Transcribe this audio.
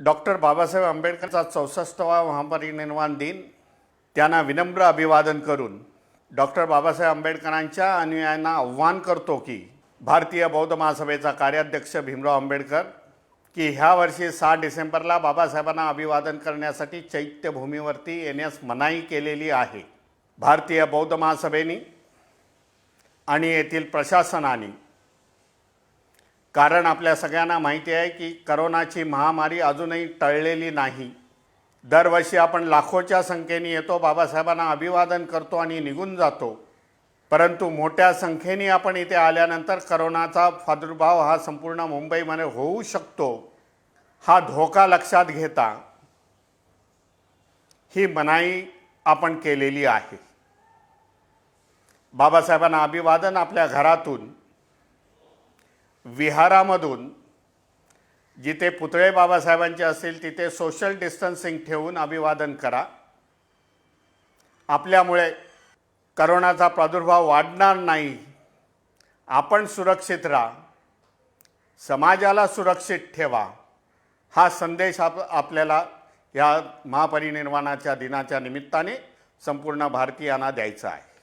Doctor Babasaheb आंबेडकरचा चौसष्टवा महापरिनिर्वाण दिन. त्यांना विनम्र अभिवादन करून डॉक्टर बाबासाहेब आंबेडकरांच्या अनुयायांना आव्हान करतो की भारतीय बौद्ध महासभेचा कार्याध्यक्ष भीमराव आंबेडकर की ह्या वर्षी सहा डिसेंबरला बाबासाहेबांना अभिवादन करण्यासाठी चैत्यभूमीवरती येण्यास मनाई केलेली आहे. भारतीय बौद्ध महासभेने आणि येथील प्रशासनाने कारण आपल्या सगळ्यांना माहिती आहे की करोनाची महामारी अजूनही टळलेली नाही. दरवर्षी आपण लाखोच्या संख्येने येतो बाबासाहेबांना अभिवादन करतो आणि निघून जातो. परंतु मोठ्या संख्येने आपण इथे आल्यानंतर करोनाचा प्रादुर्भाव हा संपूर्ण मुंबईमध्ये होऊ शकतो. हा धोका लक्षात घेता ही मनाई आपण केलेली आहे. बाबासाहेबांना अभिवादन आपल्या घरातून विहारामधून जिथे पुतळे बाबासाहेबांचे असतील तिथे सोशल डिस्टन्सिंग ठेवून अभिवादन करा. आपल्यामुळे करोनाचा प्रादुर्भाव वाढणार नाही. आपण सुरक्षित राहा. समाजाला सुरक्षित ठेवा. हा संदेश आप आपल्याला या महापरिनिर्वाणाच्या दिनाच्या निमित्ताने संपूर्ण भारतीयांना द्यायचा आहे.